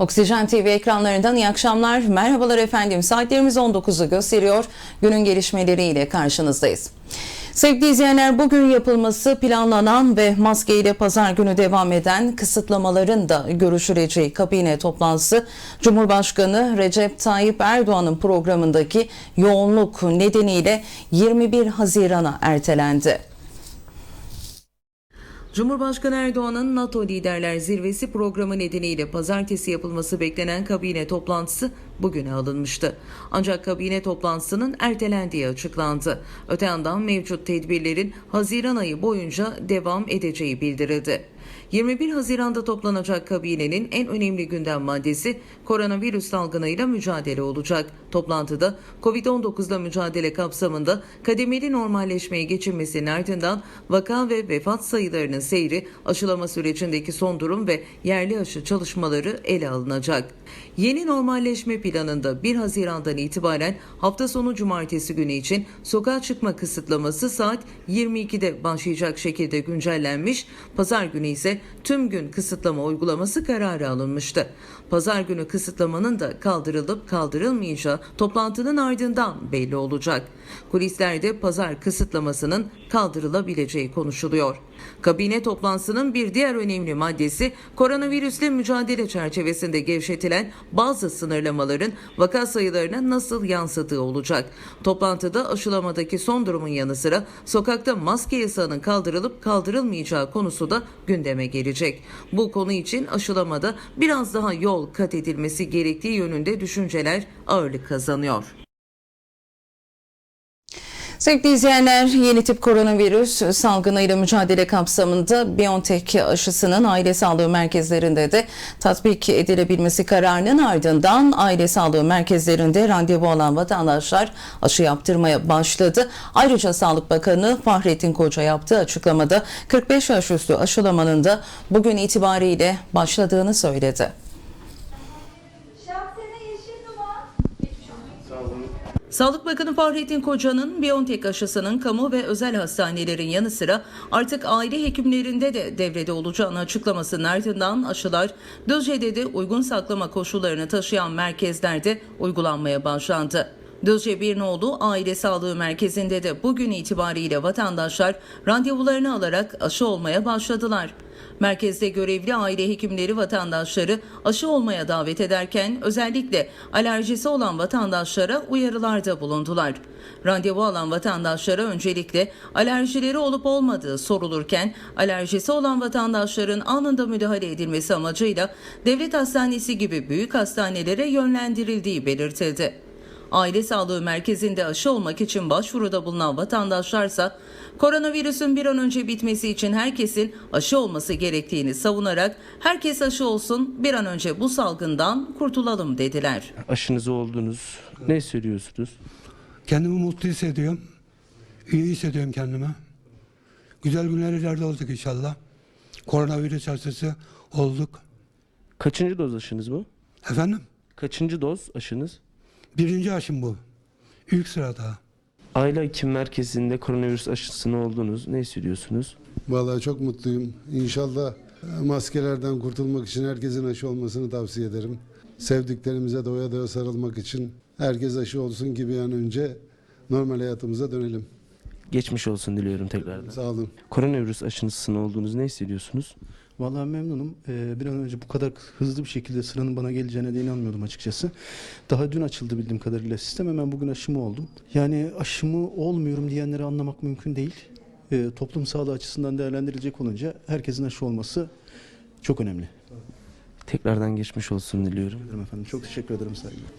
Oksijen TV ekranlarından iyi akşamlar. Merhabalar efendim. Saatlerimiz 19'u gösteriyor. Günün gelişmeleriyle karşınızdayız. Sevgili izleyenler bugün yapılması planlanan ve maskeyle pazar günü devam eden kısıtlamaların da görüşüleceği kabine toplantısı Cumhurbaşkanı Recep Tayyip Erdoğan'ın programındaki yoğunluk nedeniyle 21 Haziran'a ertelendi. Cumhurbaşkanı Erdoğan'ın NATO Liderler Zirvesi programı nedeniyle pazartesi yapılması beklenen kabine toplantısı bugüne alınmıştı. Ancak kabine toplantısının ertelendiği açıklandı. Öte yandan mevcut tedbirlerin Haziran ayı boyunca devam edeceği bildirildi. 21 Haziran'da toplanacak kabinenin en önemli gündem maddesi koronavirüs salgınıyla mücadele olacak. Toplantıda Covid-19 ile mücadele kapsamında kademeli normalleşmeye geçilmesinin ardından vaka ve vefat sayılarının seyri, aşılama sürecindeki son durum ve yerli aşı çalışmaları ele alınacak. Yeni normalleşme planında 1 Haziran'dan itibaren hafta sonu cumartesi günü için sokağa çıkma kısıtlaması saat 22'de başlayacak şekilde güncellenmiş, pazar günü ise tüm gün kısıtlama uygulaması kararı alınmıştı. Pazar günü kısıtlamanın da kaldırılıp kaldırılmayacağı toplantının ardından belli olacak. Kulislerde pazar kısıtlamasının kaldırılabileceği konuşuluyor. Kabine toplantısının bir diğer önemli maddesi koronavirüsle mücadele çerçevesinde gevşetilen bazı sınırlamaların vaka sayılarına nasıl yansıdığı olacak. Toplantıda aşılamadaki son durumun yanı sıra sokakta maske yasağının kaldırılıp kaldırılmayacağı konusu da gündeme gelecek. Bu konu için aşılamada biraz daha yol kat edilmesi gerektiği yönünde düşünceler ağırlık kazanıyor. Sevgili izleyenler, yeni tip koronavirüs salgınıyla mücadele kapsamında BioNTech aşısının aile sağlığı merkezlerinde de tatbik edilebilmesi kararının ardından aile sağlığı merkezlerinde randevu alan vatandaşlar aşı yaptırmaya başladı. Ayrıca Sağlık Bakanı Fahrettin Koca yaptığı açıklamada 45 yaş üstü aşılamanın da bugün itibariyle başladığını söyledi. Sağlık Bakanı Fahrettin Koca'nın BioNTech aşısının kamu ve özel hastanelerin yanı sıra artık aile hekimlerinde de devrede olacağını açıklamasının ardından aşılar Düzce'de de uygun saklama koşullarını taşıyan merkezlerde uygulanmaya başlandı. Düzce Birnoğlu Aile Sağlığı Merkezi'nde de bugün itibariyle vatandaşlar randevularını alarak aşı olmaya başladılar. Merkezde görevli aile hekimleri vatandaşları aşı olmaya davet ederken özellikle alerjisi olan vatandaşlara uyarılarda bulundular. Randevu alan vatandaşlara öncelikle alerjileri olup olmadığı sorulurken alerjisi olan vatandaşların anında müdahale edilmesi amacıyla devlet hastanesi gibi büyük hastanelere yönlendirildiği belirtildi. Aile Sağlığı Merkezi'nde aşı olmak için başvuruda bulunan vatandaşlarsa koronavirüsün bir an önce bitmesi için herkesin aşı olması gerektiğini savunarak herkes aşı olsun bir an önce bu salgından kurtulalım dediler. aşınızı oldunuz. Ne hissediyorsunuz? Kendimi mutlu hissediyorum. İyi hissediyorum kendimi. Güzel günler ileride olduk inşallah. Koronavirüs aşısı olduk. Kaçıncı doz aşınız bu? Efendim? Kaçıncı doz aşınız? Birinci aşım bu. İlk sırada. Aile hekim merkezinde koronavirüs aşısını oldunuz. Ne hissediyorsunuz? Vallahi çok mutluyum. İnşallah maskelerden kurtulmak için herkesin aşı olmasını tavsiye ederim. Sevdiklerimize doya doya sarılmak için herkes aşı olsun ki bir an önce normal hayatımıza dönelim. Geçmiş olsun diliyorum tekrardan. Sağ olun. Koronavirüs aşısını oldunuz. Ne hissediyorsunuz? Vallahi memnunum. Ee, bir an önce bu kadar hızlı bir şekilde sıranın bana geleceğine de inanmıyordum açıkçası. Daha dün açıldı bildiğim kadarıyla sistem. Hemen bugün aşımı oldum. Yani aşımı olmuyorum diyenleri anlamak mümkün değil. Ee, toplum sağlığı açısından değerlendirilecek olunca herkesin aşı olması çok önemli. Tekrardan geçmiş olsun diliyorum. Ederim efendim. Çok teşekkür ederim saygılar.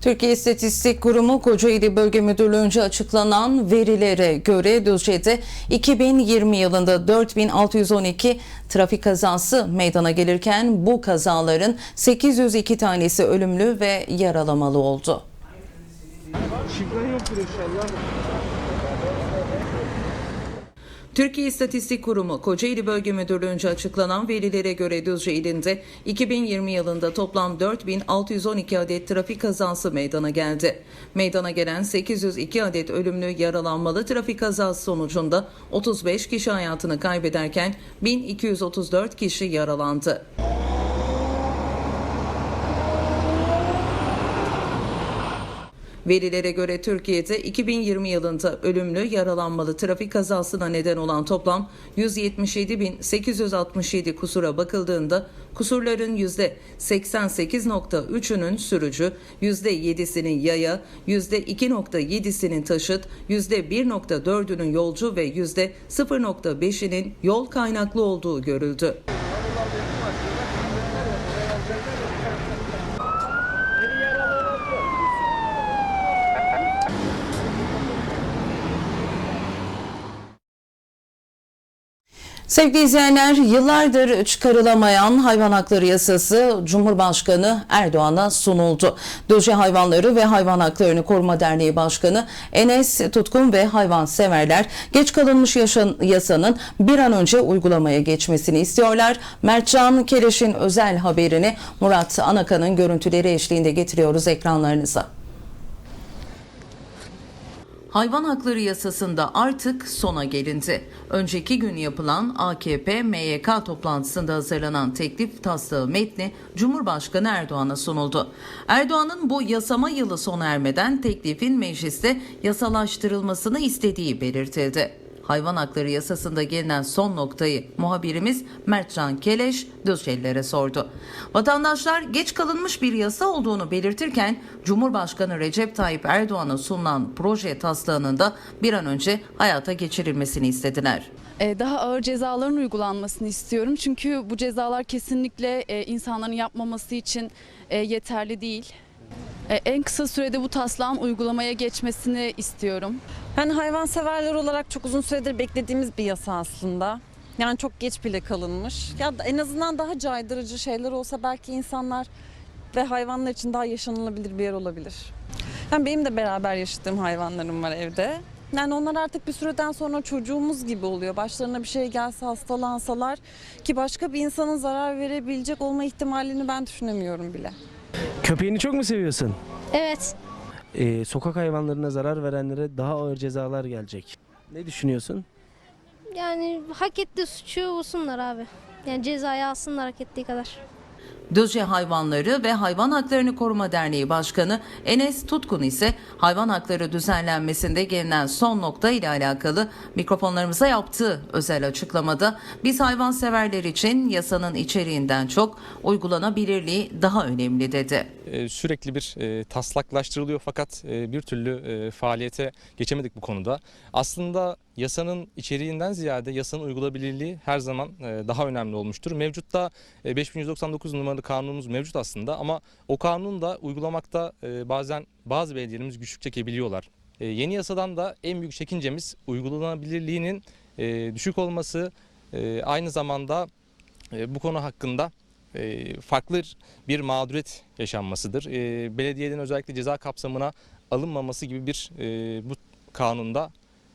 Türkiye İstatistik Kurumu Kocaeli Bölge Müdürlüğü'nce açıklanan verilere göre Düzce'de 2020 yılında 4612 trafik kazası meydana gelirken bu kazaların 802 tanesi ölümlü ve yaralamalı oldu. Türkiye İstatistik Kurumu Kocaeli Bölge Müdürlüğü'nce açıklanan verilere göre Düzce ilinde 2020 yılında toplam 4612 adet trafik kazası meydana geldi. Meydana gelen 802 adet ölümlü yaralanmalı trafik kazası sonucunda 35 kişi hayatını kaybederken 1234 kişi yaralandı. Verilere göre Türkiye'de 2020 yılında ölümlü yaralanmalı trafik kazasına neden olan toplam 177.867 kusura bakıldığında kusurların %88.3'ünün sürücü, %7'sinin yaya, %2.7'sinin taşıt, %1.4'ünün yolcu ve %0.5'inin yol kaynaklı olduğu görüldü. Sevgili izleyenler, yıllardır çıkarılamayan hayvan hakları yasası Cumhurbaşkanı Erdoğan'a sunuldu. Düzce Hayvanları ve Hayvan Haklarını Koruma Derneği Başkanı Enes Tutkun ve hayvanseverler geç kalınmış yaşan, yasanın bir an önce uygulamaya geçmesini istiyorlar. Mertcan Keleş'in özel haberini Murat Anakan'ın görüntüleri eşliğinde getiriyoruz ekranlarınıza. Hayvan hakları yasasında artık sona gelindi. Önceki gün yapılan AKP MYK toplantısında hazırlanan teklif taslağı metni Cumhurbaşkanı Erdoğan'a sunuldu. Erdoğan'ın bu yasama yılı sona ermeden teklifin mecliste yasalaştırılmasını istediği belirtildi. Hayvan hakları yasasında gelinen son noktayı muhabirimiz Mertcan Keleş Düzcelilere sordu. Vatandaşlar geç kalınmış bir yasa olduğunu belirtirken Cumhurbaşkanı Recep Tayyip Erdoğan'a sunulan proje taslağının da bir an önce hayata geçirilmesini istediler. Ee, daha ağır cezaların uygulanmasını istiyorum. Çünkü bu cezalar kesinlikle e, insanların yapmaması için e, yeterli değil. E, En kısa sürede bu taslağın uygulamaya geçmesini istiyorum. Yani hayvanseverler olarak çok uzun süredir beklediğimiz bir yasa aslında. Yani çok geç bile kalınmış. Ya en azından daha caydırıcı şeyler olsa belki insanlar ve hayvanlar için daha yaşanılabilir bir yer olabilir. Yani benim de beraber yaşadığım hayvanlarım var evde. Yani onlar artık bir süreden sonra çocuğumuz gibi oluyor. Başlarına bir şey gelse hastalansalar ki başka bir insanın zarar verebilecek olma ihtimalini ben düşünemiyorum bile. Köpeğini çok mu seviyorsun? Evet. Ee, sokak hayvanlarına zarar verenlere daha ağır cezalar gelecek. Ne düşünüyorsun? Yani hak ettiği suçu bulsunlar abi. Yani cezayı alsınlar hak ettiği kadar. Düzce Hayvanları ve Hayvan Haklarını Koruma Derneği Başkanı Enes Tutkun ise hayvan hakları düzenlenmesinde gelinen son nokta ile alakalı mikrofonlarımıza yaptığı özel açıklamada biz hayvanseverler için yasanın içeriğinden çok uygulanabilirliği daha önemli dedi. e, sürekli bir e, taslaklaştırılıyor fakat e, bir türlü e, faaliyete geçemedik bu konuda. Aslında yasanın içeriğinden ziyade yasanın uygulanabilirliği her zaman e, daha önemli olmuştur. Mevcutta e, 5199 numaralı kanunumuz mevcut aslında ama o kanunu da uygulamakta e, bazen bazı belediyelerimiz güçlük çekebiliyorlar. E, yeni yasadan da en büyük çekincemiz uygulanabilirliğinin e, düşük olması e, aynı zamanda e, bu konu hakkında e, farklı bir mağduriyet yaşanmasıdır. E, belediyelerin özellikle ceza kapsamına alınmaması gibi bir e, bu kanunda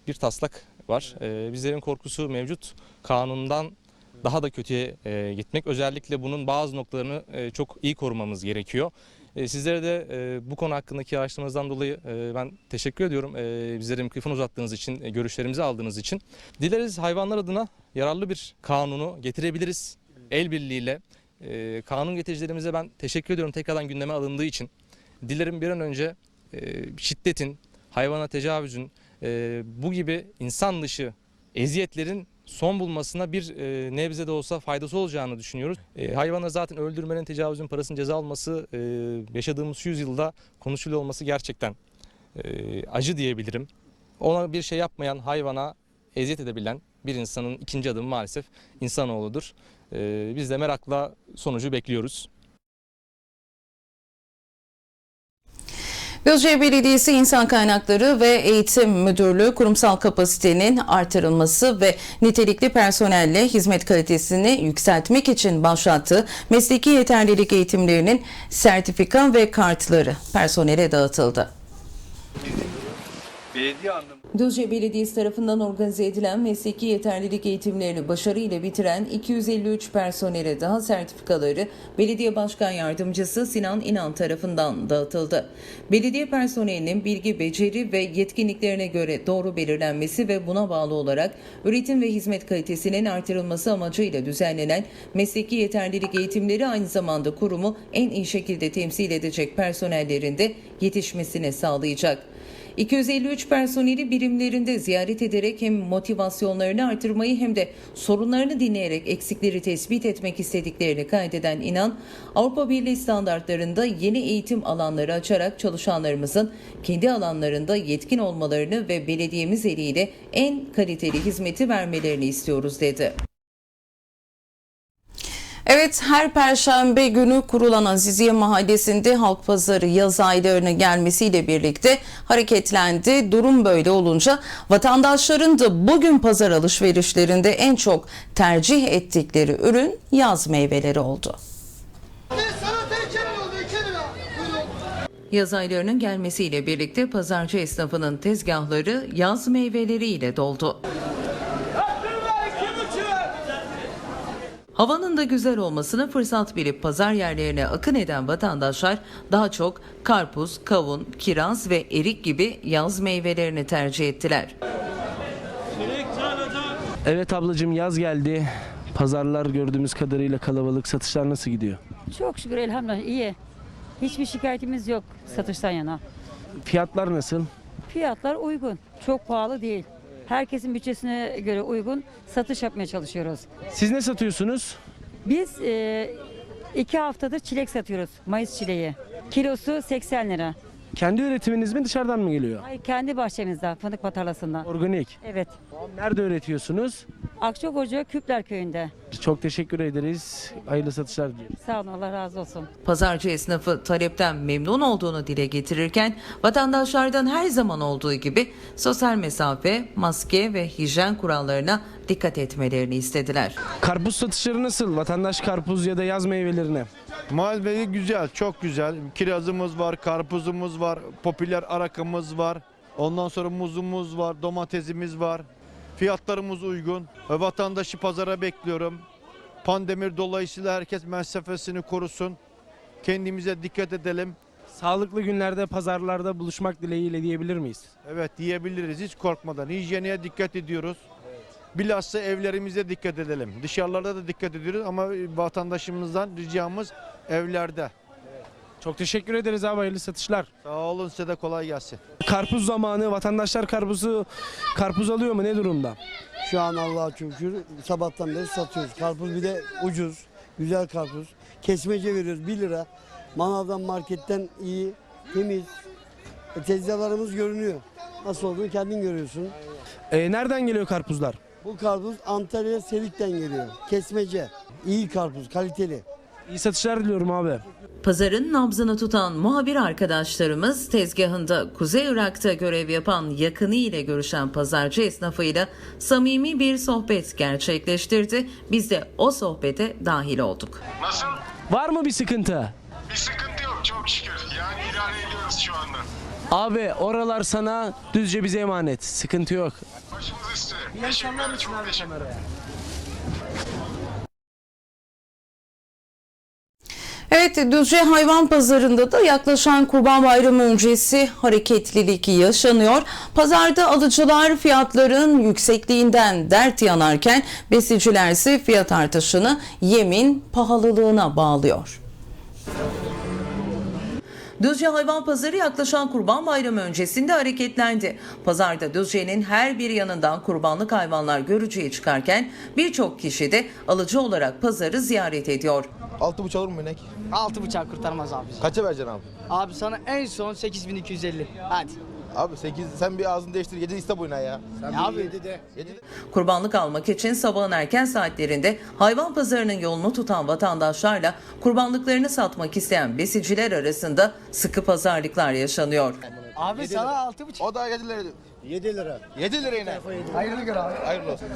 bir taslak var. E, bizlerin korkusu mevcut kanundan daha da kötüye e, gitmek. Özellikle bunun bazı noktalarını e, çok iyi korumamız gerekiyor. E, sizlere de e, bu konu hakkındaki araştırmanızdan dolayı e, ben teşekkür ediyorum. E, bizlere mikrofon uzattığınız için, e, görüşlerimizi aldığınız için. Dileriz hayvanlar adına yararlı bir kanunu getirebiliriz el birliğiyle. E, kanun getiricilerimize ben teşekkür ediyorum tekrardan gündeme alındığı için. Dilerim bir an önce e, şiddetin, hayvana tecavüzün, e, bu gibi insan dışı eziyetlerin son bulmasına bir e, nebze de olsa faydası olacağını düşünüyoruz. E, hayvanı zaten öldürmenin, tecavüzün parasının ceza alması e, yaşadığımız yüzyılda konuşuluyor olması gerçekten e, acı diyebilirim. Ona bir şey yapmayan hayvana eziyet edebilen bir insanın ikinci adımı maalesef insanoğludur. E, biz de merakla sonucu bekliyoruz. Göcekere Belediyesi İnsan Kaynakları ve Eğitim Müdürlüğü kurumsal kapasitenin artırılması ve nitelikli personelle hizmet kalitesini yükseltmek için başlattığı mesleki yeterlilik eğitimlerinin sertifika ve kartları personele dağıtıldı. Düzce Belediyesi tarafından organize edilen mesleki yeterlilik eğitimlerini başarıyla bitiren 253 personele daha sertifikaları Belediye Başkan Yardımcısı Sinan İnan tarafından dağıtıldı. Belediye personelinin bilgi, beceri ve yetkinliklerine göre doğru belirlenmesi ve buna bağlı olarak üretim ve hizmet kalitesinin artırılması amacıyla düzenlenen mesleki yeterlilik eğitimleri aynı zamanda kurumu en iyi şekilde temsil edecek personellerin de yetişmesine sağlayacak. 253 personeli birimlerinde ziyaret ederek hem motivasyonlarını artırmayı hem de sorunlarını dinleyerek eksikleri tespit etmek istediklerini kaydeden İnan, Avrupa Birliği standartlarında yeni eğitim alanları açarak çalışanlarımızın kendi alanlarında yetkin olmalarını ve belediyemiz eliyle en kaliteli hizmeti vermelerini istiyoruz dedi. Evet her perşembe günü kurulan Aziziye Mahallesi'nde halk pazarı yaz aylarına gelmesiyle birlikte hareketlendi. Durum böyle olunca vatandaşların da bugün pazar alışverişlerinde en çok tercih ettikleri ürün yaz meyveleri oldu. Yaz aylarının gelmesiyle birlikte pazarcı esnafının tezgahları yaz meyveleriyle doldu. Havanın da güzel olmasını fırsat bilip pazar yerlerine akın eden vatandaşlar daha çok karpuz, kavun, kiraz ve erik gibi yaz meyvelerini tercih ettiler. Evet ablacığım yaz geldi. Pazarlar gördüğümüz kadarıyla kalabalık. Satışlar nasıl gidiyor? Çok şükür elhamdülillah iyi. Hiçbir şikayetimiz yok satıştan yana. Fiyatlar nasıl? Fiyatlar uygun. Çok pahalı değil. Herkesin bütçesine göre uygun satış yapmaya çalışıyoruz. Siz ne satıyorsunuz? Biz e, iki haftadır çilek satıyoruz. Mayıs çileği. Kilosu 80 lira. Kendi üretiminiz mi dışarıdan mı geliyor? Ay kendi bahçemizde fındık batarlasından. Organik. Evet. Nerede üretiyorsunuz? Akçakoca Küpler köyünde. Çok teşekkür ederiz. Hayırlı satışlar diliyorum. Sağ olun Allah razı olsun. Pazarcı esnafı talepten memnun olduğunu dile getirirken vatandaşlardan her zaman olduğu gibi sosyal mesafe, maske ve hijyen kurallarına dikkat etmelerini istediler. Karpuz satışları nasıl? Vatandaş karpuz ya da yaz meyvelerine. Malzemeyi güzel, çok güzel. Kirazımız var, karpuzumuz var, popüler arakamız var. Ondan sonra muzumuz var, domatesimiz var. Fiyatlarımız uygun. Ve vatandaşı pazara bekliyorum. Pandemi dolayısıyla herkes mesafesini korusun. Kendimize dikkat edelim. Sağlıklı günlerde pazarlarda buluşmak dileğiyle diyebilir miyiz? Evet diyebiliriz hiç korkmadan. Hijyene dikkat ediyoruz. Bilhassa evlerimize dikkat edelim. Dışarılarda da dikkat ediyoruz ama vatandaşımızdan ricamız evlerde. Çok teşekkür ederiz abi hayırlı satışlar. Sağ olun size de kolay gelsin. Karpuz zamanı vatandaşlar karpuzu karpuz alıyor mu ne durumda? Şu an Allah'a şükür sabahtan beri satıyoruz. Karpuz bir de ucuz, güzel karpuz. Kesmece veriyoruz 1 lira. Manavdan marketten iyi, temiz. E, tezgahlarımız görünüyor. Nasıl olduğunu kendin görüyorsun. Ee, nereden geliyor karpuzlar? Bu karpuz Antalya Selik'ten geliyor. Kesmece. İyi karpuz, kaliteli. İyi satışlar diliyorum abi. Pazarın nabzını tutan muhabir arkadaşlarımız tezgahında Kuzey Irak'ta görev yapan yakını ile görüşen pazarcı esnafıyla samimi bir sohbet gerçekleştirdi. Biz de o sohbete dahil olduk. Nasıl? Var mı bir sıkıntı? Bir sıkıntı yok çok şükür. Yani idare ediyoruz şu anda. Abi oralar sana düzce bize emanet. Sıkıntı yok. Üstüne. Teşekkürler. Çok teşekkür Evet Düzce Hayvan Pazarı'nda da yaklaşan Kurban Bayramı öncesi hareketlilik yaşanıyor. Pazarda alıcılar fiyatların yüksekliğinden dert yanarken besiciler ise fiyat artışını yemin pahalılığına bağlıyor. Düzce Hayvan Pazarı yaklaşan Kurban Bayramı öncesinde hareketlendi. Pazarda Düzce'nin her bir yanından kurbanlık hayvanlar görücüye çıkarken birçok kişi de alıcı olarak pazarı ziyaret ediyor. Altı buçuk alır mı inek? Altı bıçak kurtarmaz abi. Kaça vereceksin abi? Abi sana en son 8250. Hadi. Abi 8 sen bir ağzını değiştir 7 iste boyuna ya. Sen Ya abi. 7 de. 7 de. Kurbanlık almak için sabahın erken saatlerinde hayvan pazarının yolunu tutan vatandaşlarla kurbanlıklarını satmak isteyen besiciler arasında sıkı pazarlıklar yaşanıyor. Abi sana altı bıçak. O da 7 lira. 7 lira. 7 lira yine. Hayırlı gör abi. Hayırlı olsun.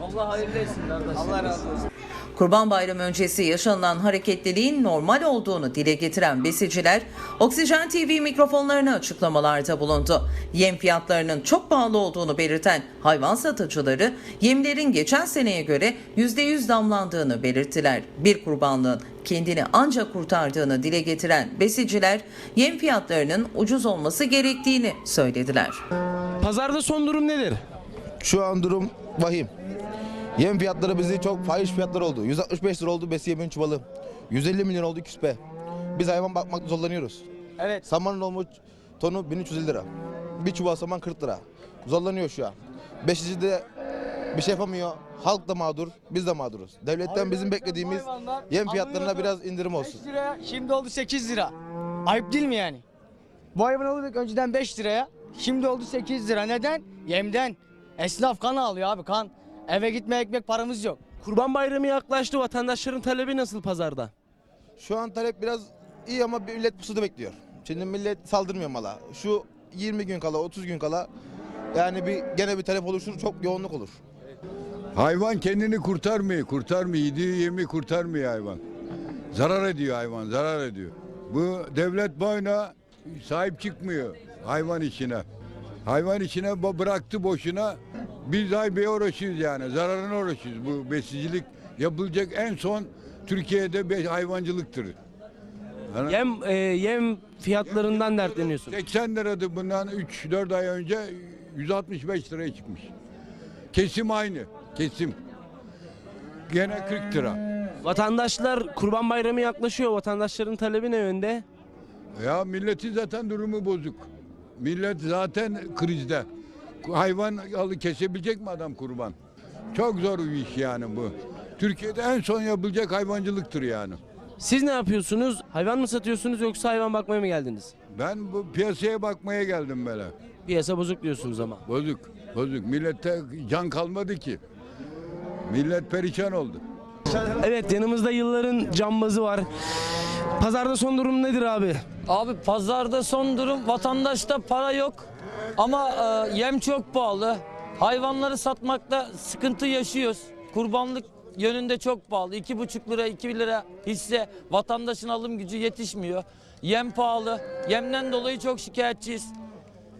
Allah hayırlı etsin kardeş. Allah razı olsun. Kurban Bayramı öncesi yaşanılan hareketliliğin normal olduğunu dile getiren besiciler, Oksijen TV mikrofonlarına açıklamalarda bulundu. Yem fiyatlarının çok pahalı olduğunu belirten hayvan satıcıları, yemlerin geçen seneye göre %100 damlandığını belirttiler. Bir kurbanlığın kendini ancak kurtardığını dile getiren besiciler, yem fiyatlarının ucuz olması gerektiğini söylediler. Pazarda son durum nedir? Şu an durum vahim. Yem fiyatları bizi çok fahiş fiyatlar oldu. 165 lira oldu besi yemin çuvalı. 150 milyon oldu küspe. Biz hayvan bakmakta zorlanıyoruz. Evet. Samanın olmuş tonu 1350 lira. Bir çuval saman 40 lira. Zorlanıyor şu an. Beşici de bir şey yapamıyor. Halk da mağdur, biz de mağduruz. Devletten bizim beklediğimiz yem fiyatlarına biraz indirim olsun. 5 liraya şimdi oldu 8 lira. Ayıp değil mi yani? Bu hayvan alıyorduk önceden 5 liraya. Şimdi oldu 8 lira. Neden? Yemden. Esnaf kan alıyor abi kan. Eve gitme ekmek paramız yok. Kurban Bayramı yaklaştı. Vatandaşların talebi nasıl pazarda? Şu an talep biraz iyi ama millet pusuda bekliyor. Şimdi millet saldırmıyor mala. Şu 20 gün kala, 30 gün kala yani bir gene bir talep oluşur, çok yoğunluk olur. Hayvan kendini kurtarmıyor, kurtarmıyor. Yediği yemi kurtarmıyor hayvan. Zarar ediyor hayvan, zarar ediyor. Bu devlet boyuna sahip çıkmıyor hayvan işine. Hayvan işine ba- bıraktı boşuna. Biz haybeye uğraşıyoruz yani, zararına uğraşıyoruz. Bu besicilik yapılacak en son Türkiye'de hayvancılıktır. Yani Yem e, yem fiyatlarından dertleniyorsun. 80 liradı bundan 3-4 ay önce 165 liraya çıkmış. Kesim aynı, kesim. Gene 40 lira. Vatandaşlar Kurban Bayramı yaklaşıyor. Vatandaşların talebi ne yönde? Ya milletin zaten durumu bozuk. Millet zaten krizde. Hayvan alı kesebilecek mi adam kurban? Çok zor bir iş yani bu. Türkiye'de en son yapılacak hayvancılıktır yani. Siz ne yapıyorsunuz? Hayvan mı satıyorsunuz yoksa hayvan bakmaya mı geldiniz? Ben bu piyasaya bakmaya geldim böyle. Piyasa bozuk diyorsunuz ama. Bozuk, bozuk. Millette can kalmadı ki. Millet perişan oldu. Evet yanımızda yılların cambazı var. Pazarda son durum nedir abi? Abi pazarda son durum vatandaşta para yok ama e, yem çok pahalı. Hayvanları satmakta sıkıntı yaşıyoruz. Kurbanlık yönünde çok pahalı. 2,5 lira 2 lira hisse vatandaşın alım gücü yetişmiyor. Yem pahalı. Yemden dolayı çok şikayetçiyiz.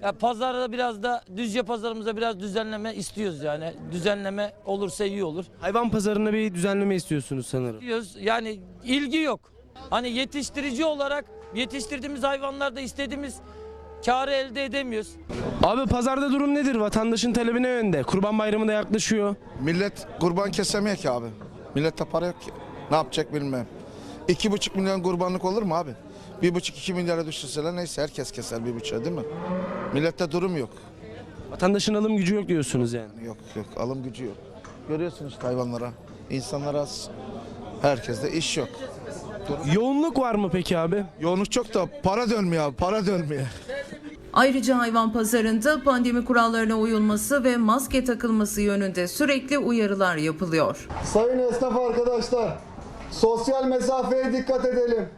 Ya pazarda biraz da düzce pazarımıza biraz düzenleme istiyoruz yani. Düzenleme olursa iyi olur. Hayvan pazarına bir düzenleme istiyorsunuz sanırım. Diyoruz. Yani ilgi yok. Hani yetiştirici olarak yetiştirdiğimiz hayvanlarda istediğimiz karı elde edemiyoruz. Abi pazarda durum nedir? Vatandaşın talebi ne yönde? Kurban Bayramı da yaklaşıyor. Millet kurban kesemiyor ki abi. Millette para yok ki. Ne yapacak bilmem. İki buçuk milyon kurbanlık olur mu abi? Bir buçuk iki milyara düşürseler neyse herkes keser bir buçuğa değil mi? Millette durum yok. Vatandaşın alım gücü yok diyorsunuz yani. Yok yok alım gücü yok. Görüyorsun işte hayvanlara. İnsanlar az. Herkeste iş yok. Yoğunluk var mı peki abi? Yoğunluk çok da para dönmüyor abi para dönmüyor. Ayrıca hayvan pazarında pandemi kurallarına uyulması ve maske takılması yönünde sürekli uyarılar yapılıyor. Sayın esnaf arkadaşlar, sosyal mesafeye dikkat edelim.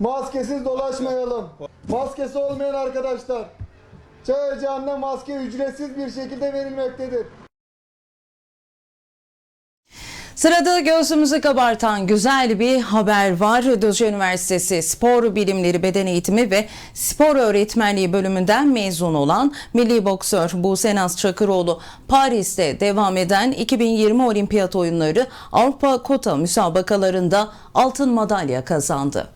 Maskesiz dolaşmayalım. Maskesi olmayan arkadaşlar, çay ocağında maske ücretsiz bir şekilde verilmektedir. Sırada gözümüzü kabartan güzel bir haber var. Düzce Üniversitesi Spor Bilimleri Beden Eğitimi ve Spor Öğretmenliği bölümünden mezun olan milli boksör Buse Naz Çakıroğlu Paris'te devam eden 2020 Olimpiyat Oyunları Avrupa Kota müsabakalarında altın madalya kazandı.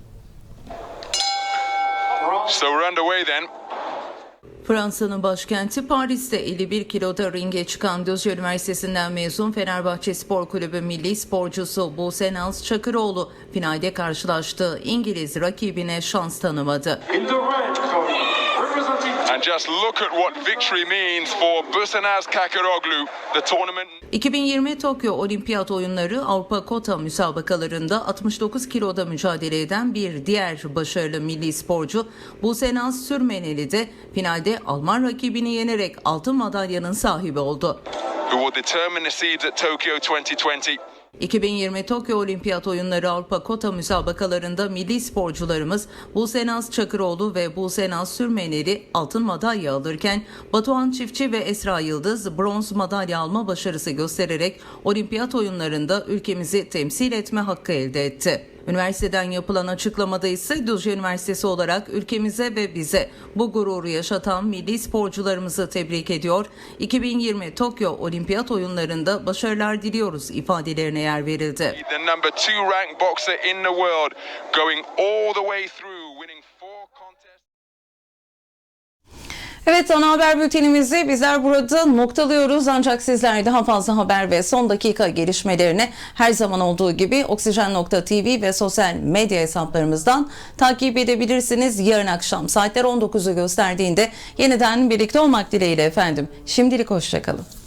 So we're underway then. Fransa'nın başkenti Paris'te 51 kiloda ringe çıkan Düzce Üniversitesi'nden mezun Fenerbahçe Spor Kulübü milli sporcusu Buse Naz Çakıroğlu finalde karşılaştığı İngiliz rakibine şans tanımadı. 2020 Tokyo Olimpiyat Oyunları Avrupa Kota müsabakalarında 69 kiloda mücadele eden bir diğer başarılı milli sporcu Buse Naz Sürmeneli de finalde Alman rakibini yenerek altın madalyanın sahibi oldu. who will determine the seeds at Tokyo 2020. 2020 Tokyo Olimpiyat Oyunları Avrupa Kota müsabakalarında milli sporcularımız Buse Naz Çakıroğlu ve Buse Naz Sürmeneli altın madalya alırken Batuhan Çiftçi ve Esra Yıldız bronz madalya alma başarısı göstererek olimpiyat oyunlarında ülkemizi temsil etme hakkı elde etti. Üniversiteden yapılan açıklamada ise Düzce Üniversitesi olarak ülkemize ve bize bu gururu yaşatan milli sporcularımızı tebrik ediyor. 2020 Tokyo Olimpiyat Oyunlarında başarılar diliyoruz ifadelerine yer verildi. Evet ana haber bültenimizi bizler burada noktalıyoruz ancak sizler daha fazla haber ve son dakika gelişmelerini her zaman olduğu gibi oksijen.tv ve sosyal medya hesaplarımızdan takip edebilirsiniz. Yarın akşam saatler 19'u gösterdiğinde yeniden birlikte olmak dileğiyle efendim. Şimdilik hoşçakalın.